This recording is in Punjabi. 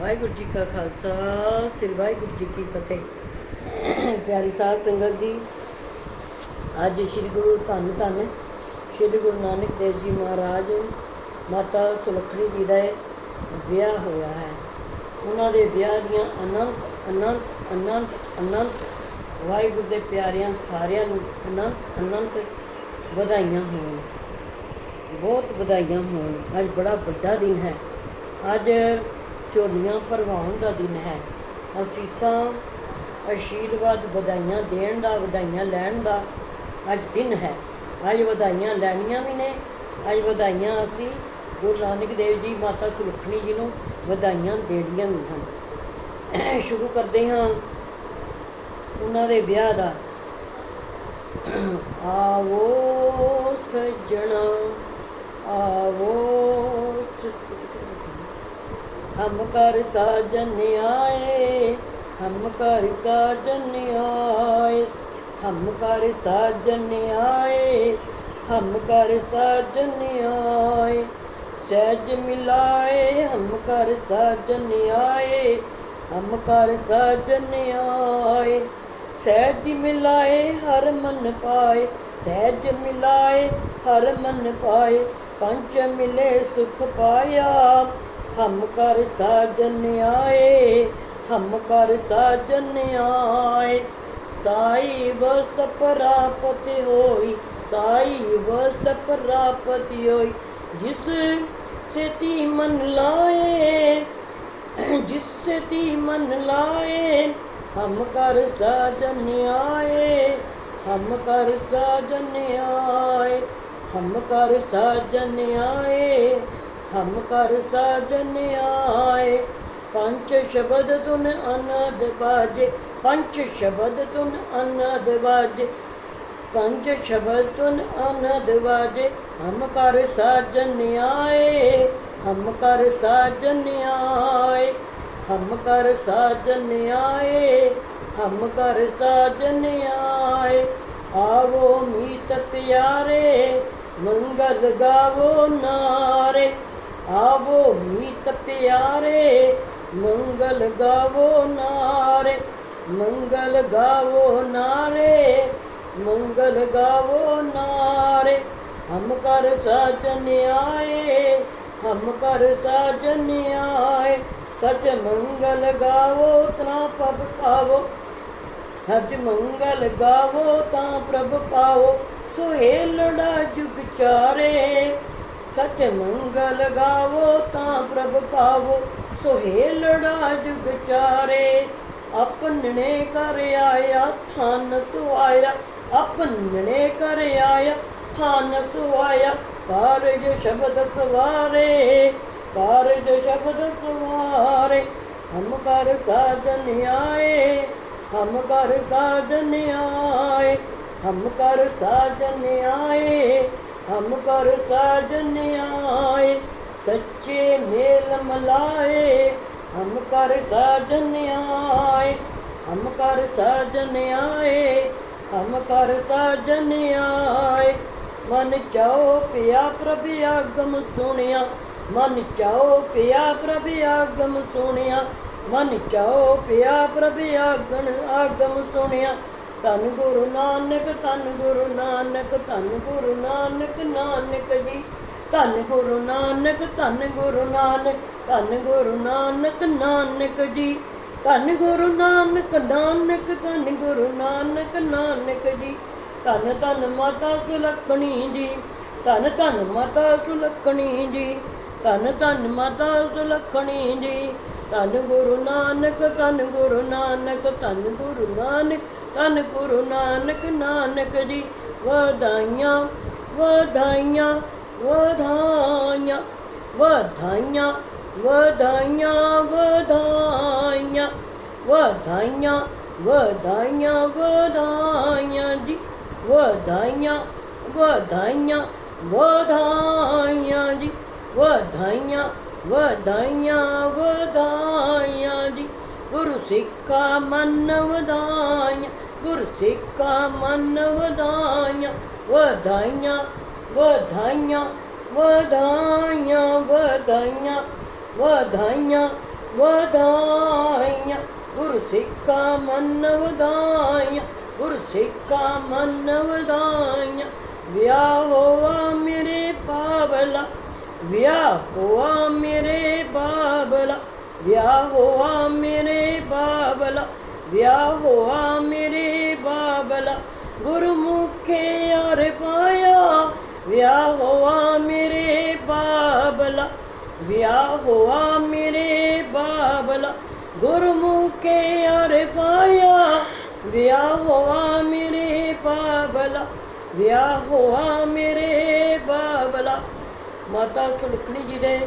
ਵਾਹਿਗੁਰੂ ਜੀ ਕਾ ਖਾਲਸਾ, ਸ੍ਰੀ ਵਾਹਿਗੁਰੂ ਜੀ ਕੀ ਫਤਿਹ। ਪਿਆਰੀ ਸਾਧ ਸੰਗਤ ਜੀ, ਅੱਜ ਸ੍ਰੀ ਗੁਰੂ ਧੰਨ ਧੰਨ, ਸ੍ਰੀ ਗੁਰੂ ਨਾਨਕ ਦੇਵ ਜੀ ਮਹਾਰਾਜ, ਮਾਤਾ ਸੁਲੱਖਣੀ ਜੀ ਦਾ ਵਿਆਹ ਹੋਇਆ ਹੈ। ਉਹਨਾਂ ਦੇ ਵਿਆਹ ਦੀਆਂ ਅਨੰਤ ਅਨੰਤ ਅਨੰਤ ਅਨੰਤ ਵਾਹਿਗੁਰੂ ਦੇ ਪਿਆਰਿਆਂ ਸਾਰਿਆਂ ਨੂੰ ਅਨੰਤ ਅਨੰਤ ਵਧਾਈਆਂ ਹੋਣ। ਬਹੁਤ ਵਧਾਈਆਂ ਹੋਣ। ਅੱਜ ਬੜਾ ਵੱਡਾ ਦਿਨ ਹੈ। ਅੱਜ ਝੋਲੀਆਂ ਭਰਵਾਉਣ ਦਾ ਦਿਨ ਹੈ। ਅਸੀਸਾਂ ਆਸ਼ੀਰਵਾਦ ਵਧਾਈਆਂ ਦੇਣ ਦਾ, ਵਧਾਈਆਂ ਲੈਣ ਦਾ ਅੱਜ ਦਿਨ ਹੈ। ਅੱਜ ਵਧਾਈਆਂ ਲੈਣੀਆਂ ਵੀ ਨੇ। ਅੱਜ ਵਧਾਈਆਂ ਅਸੀਂ ਗੁਰੂ ਨਾਨਕ ਦੇਵ ਜੀ, ਮਾਤਾ ਸੁਲੱਖਣੀ ਜੀ ਨੂੰ ਵਧਾਈਆਂ ਦੇਣੀਆਂ ਵੀ ਹਨ। ਸ਼ੁਰੂ ਕਰਦੇ ਹਾਂ ਉਹਨਾਂ ਦੇ ਵਿਆਹ ਦਾ। ਆਵੋ ਸਜਣਾ, ਆਵੋ ਹਮ ਕਰ ਸਾਜਨ ਆਏ, ਹਮ ਕਰ ਸਾਜਨ ਆਏ, ਹਮ ਕਰ ਸਾਜਨ ਆਏ, ਹਮ ਕਰ ਸਾਜਨ ਆਏ। ਸਹਿਜ ਮਿਲਾਏ, ਹਮ ਕਰ ਸਾਜਨ ਆਏ, ਹਮ ਕਰ ਸਾਜਨ ਆਏ। ਸਹਿਜ ਮਿਲਾਏ, ਹਰ ਮਨ ਪਾਏ, ਸਹਿਜ ਮਿਲਾਏ, ਹਰ ਮਨ ਪਾਏ ਪੰਚ ਮਿਲੇ ਸੁਖ ਪਾਇਆ। ਹਮ ਕਰ ਸਾਜਨ ਆਏ, ਹਮ ਕਰ ਸਾਜਨ ਆਏ। ਸਾਈ ਵਸਤ ਪ੍ਰਾਪਤ ਹੋਈ, ਸਾਈ ਵਸਤ ਪ੍ਰਾਪਤ ਹੋਈ। ਜਿਸ ਸੇਤੀ ਮਨ ਲਾਏ, ਜਿਸ ਸੇਤੀ ਮਨ ਲਾਏ, ਹਮ ਕਰ ਸਾਜਨ ਆਏ, ਹਮ ਕਰ ਸਾਜਨ ਆਏ। ਹਮ ਕਰ ਸਾਜਨ ਆਏ ਹਮ ਕਰ ਸਾਜਨ ਆਏ। ਪੰਜ ਸ਼ਬਦ ਤੁਨ ਅਨਦ ਬਾਜੇ। ਪੰਜ ਸ਼ਬਦ ਤੁਨ ਅਨਦ ਬਾਜੇ। ਪੰਜ ਸ਼ਬਦ ਤੁਨ ਅਨਦ ਬਾਜੇ। ਹਮ ਕਰ ਸਾਜਨ ਆਏ। ਹਮ ਕਰ ਸਾਜਨ ਆਏ। ਹਮ ਕਰ ਸਾਜਨ ਆਏ। ਹਮ ਕਰ ਸਾਜਨ ਆਏ। ਆਵੋ ਮੀਤ ਪਿਆਰੇ। ਮੰਗਲ ਗਾਵੋ ਨਾਰੇ। ਆਵੋ ਮੀਤ ਪਿਆਰੇ, ਮੰਗਲ ਗਾਵੋ ਨਾਰੇ, ਮੰਗਲ ਗਾਵੋ ਨਾਰੇ, ਮੰਗਲ ਗਾਵੋ ਨਾਰੇ। ਹਮ ਕਰ ਸਾਜਨ ਆਏ, ਹਮ ਕਰ ਸਾਜਨ ਆਏ, ਸਚ ਮੰਗਲ ਗਾਵੋ ਤਾਂ ਪ੍ਰਭ ਪਾਵੋ। ਹਜ ਮੰਗਲ ਗਾਵੋ ਤਾਂ ਪ੍ਰਭ ਪਾਵੋ। ਸੁਹੇਲੜਾ ਜੁਗ ਚਾਰੇ ਸਚ ਮੰਗਲ ਗਾਵੋ ਤਾਂ ਪ੍ਰਭ ਪਾਵੋ ਸੁਹੇਲੜਾ ਜੁਗ ਚਾਰੇ ਆਪਨਣੇ ਕਰ ਆਇਆ, ਥਾਨ ਸੁਆਇਆ। ਆਪਨਣੇ ਕਰ ਆਇਆ, ਥਨ ਸੁਆਇਆ। ਕਾਰਜ ਸ਼ਬਦ ਸਵਾਰੇ, ਕਾਰਜ ਸ਼ਬਦ ਸਵਾਰੇ। ਹਮ ਕਰ ਸਾਜਨ ਆਏ, ਹਮ ਕਰ ਸਾਜਨ ਆਏ। ਹਮ ਕਰ ਸਾਜਨ ਆਏ ਹਮ ਕਰ ਸਾਜਨ ਆਏ, ਸੱਚੇ ਮੇਲ ਮਲਾਏ ਹਮ ਕਰ ਸਾਜਨ ਆਏ, ਹਮ ਕਰ ਸਾਜਨ ਆਏ, ਹਮ ਕਰ ਸਾਜਨ ਆਏ। ਮਨ ਚਾਓ ਪਿਆ ਪ੍ਰਭ ਆਗਮ ਸੁਣਿਆ, ਮਨ ਚਾਓ ਪਿਆ ਪ੍ਰਭ ਆਗਮ ਸੁਣਿਆ, ਮਨ ਚਾਓ ਪਿਆ ਪ੍ਰਭ ਆਗਣ ਆਗਮ ਸੁਣਿਆ। ਧੰਨ ਗੁਰੂ ਨਾਨਕ ਧੰਨ ਗੁਰੂ ਨਾਨਕ ਧੰਨ ਗੁਰੂ ਨਾਨਕ ਨਾਨਕ ਜੀ ਧੰਨ ਗੁਰੂ ਨਾਨਕ ਧੰਨ ਗੁਰੂ ਨਾਨਕ ਧੰਨ ਗੁਰੂ ਨਾਨਕ ਨਾਨਕ ਜੀ ਧੰਨ ਗੁਰੂ ਨਾਨਕ ਨਾਨਕ ਧੰਨ ਗੁਰੂ ਨਾਨਕ ਨਾਨਕ ਜੀ ਧੰਨ ਧੰਨ ਮਾਤਾ ਸੁਲੱਖਣੀ ਜੀ ਧੰਨ ਧੰਨ ਮਾਤਾ ਸੁਲੱਖਣੀ ਜੀ ਧੰਨ ਧੰਨ ਮਾਤਾ ਸੁਲੱਖਣੀ ਜੀ ਧੰਨ ਗੁਰੂ ਨਾਨਕ ਧੰਨ ਗੁਰੂ ਨਾਨਕ ਧੰਨ ਗੁਰੂ ਨਾਨਕ ਧੰਨ ਗੁਰੂ ਨਾਨਕ ਨਾਨਕ ਜੀ, ਵਧਾਈਆਂ ਵਧਾਈਆਂ ਵਧਾਈਆਂ ਵਧਾਈਆਂ ਵਧਾਈਆਂ ਵਧਾਈਆਂ ਵਧਾਈਆਂ ਵਧਾਈਆਂ ਵਧਾਈਆਂ ਜੀ, ਵਧਾਈਆਂ ਵਧਾਈਆਂ ਵਧਾਈਆਂ ਜੀ, ਵਧਾਈਆਂ ਵਧਾਈਆਂ ਵਧਾਈਆਂ ਜੀ। ਗੁਰ ਸਿੱਖਾ ਮਨ ਵਧਾਈਆਂ, ਗੁਰੂ ਸਿੱਖਾ ਮਨ ਵਧਾਈਆਂ ਵਧਾਈਆਂ ਵਧਾਈਆਂ ਵਧਾਈਆਂ ਵਧਾਈਆਂ ਵਧਾਈਆਂ ਵਧਾਈਆਂ, ਗੁਰ ਸਿੱਖਾਂ ਮਨ ਵਧਾਈਆਂ, ਗੁਰ ਸਿੱਖਾਂ ਮਨ ਵਧਾਈਆਂ, ਵਿਆਹ ਹੋਆ ਮੇਰੇ ਪਾਵਲਾ ਵਿਆਹ ਹੋਆ ਮੇਰੇ ਬਾਬਲਾ ਵਿਆਹ ਹੋਆ ਮੇਰੇ ਬਾਬਲਾ ਵਿਆਹ ਹੋਆ ਮੇਰੇ ਬਾਬਲਾ, ਗੁਰਮੁਖੇ ਯਾਰ ਪਾਇਆ। ਵਿਆਹ ਹੋਆ ਮੇਰੇ ਬਾਬਲਾ ਵਿਆਹ ਹੋਆ ਮੇਰੇ ਬਾਬਲਾ, ਗੁਰਮੁਖੇ ਯਾਰ ਪਾਇਆ। ਵਿਆਹ ਹੋਆ ਮੇਰੇ ਬਾਬਲਾ ਵਿਆਹ ਹੋਆ ਮੇਰੇ ਬਾਬਲਾ। ਮਾਤਾ ਸੁਲਖਣੀ ਜੀ ਦੇ